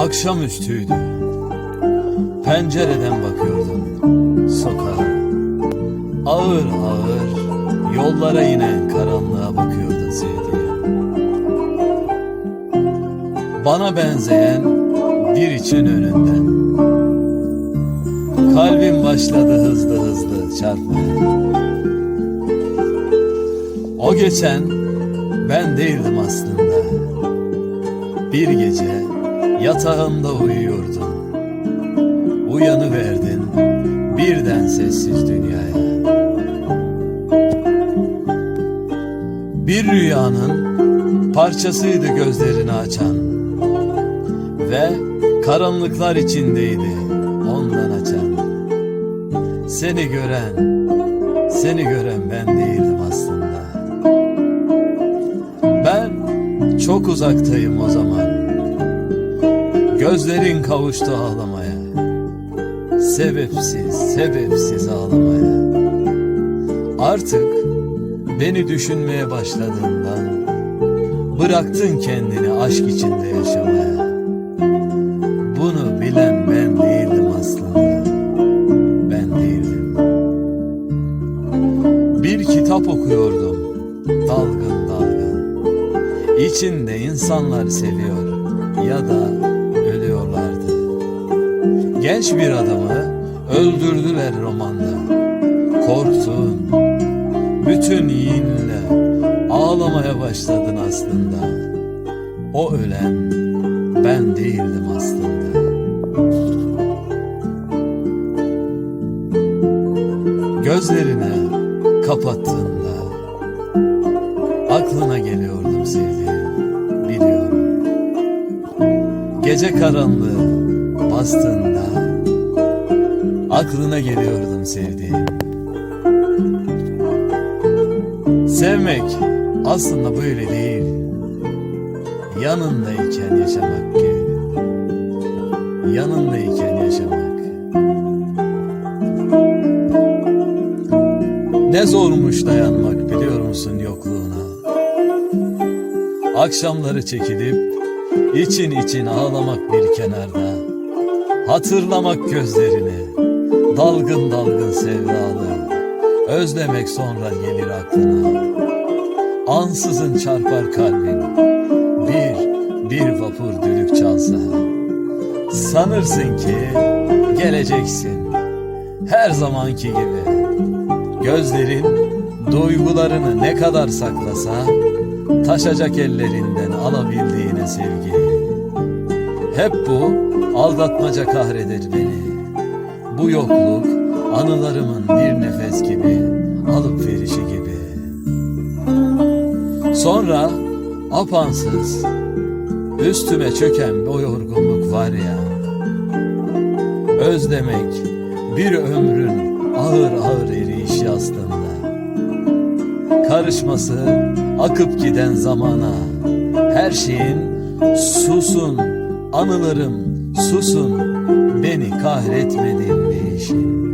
Akşamüstüydü. Pencereden bakıyordum sokağa. Ağır ağır yollara inen karanlığa bakıyordun sevdiğim. Bana benzeyen bir için önünden. Kalbim başladı hızlı hızlı çarpmaya. O geçen ben değildim aslında. Bir gece yatağında uyuyordun. Uyanıverdin birden sessiz dünyaya. Bir rüyanın parçasıydı gözlerini açan ve karanlıklar içindeydi ondan açan. Seni gören, seni gören ben değildim aslında. Ben çok uzaktayım o zaman. Gözlerin kavuştu ağlamaya. Sebepsiz, sebepsiz ağlamaya. Artık beni düşünmeye başladığından bıraktın kendini aşk içinde yaşamaya. Bunu bilen ben değildim aslında. Ben değildim. Bir kitap okuyordum dalgın dalgın. İçinde insanlar seviyor ya da. Genç bir adamı öldürdüler romanda. Korktun, bütün yiğinle ağlamaya başladın aslında. O ölen ben değildim aslında. Gözlerini kapattığında aklına geliyordum sevdiğim biliyorum. Gece karanlığı bastığında aklına geliyordum sevdiğim. Sevmek aslında böyle değil. Yanındayken yaşamak ki. Yanındayken yaşamak. Ne zormuş dayanmak biliyor musun yokluğuna? Akşamları çekilip için için ağlamak bir kenarda. Hatırlamak gözlerini, dalgın dalgın sevdalı. Özlemek sonra gelir aklına. Ansızın çarpar kalbin, bir, bir vapur düdük çalsa. Sanırsın ki geleceksin, her zamanki gibi. Gözlerin duygularını ne kadar saklasa, taşacak ellerinden alabildiğine sevgi. Hep bu aldatmaca kahreder beni. Bu yokluk anılarımın bir nefes gibi, alıp verişi gibi. Sonra apansız, üstüme çöken o yorgunluk var ya. Özlemek bir ömrün ağır ağır eriyişi aslında. Karışması akıp giden zamana, her şeyin susun, anılarım susun, beni kahretmedin 음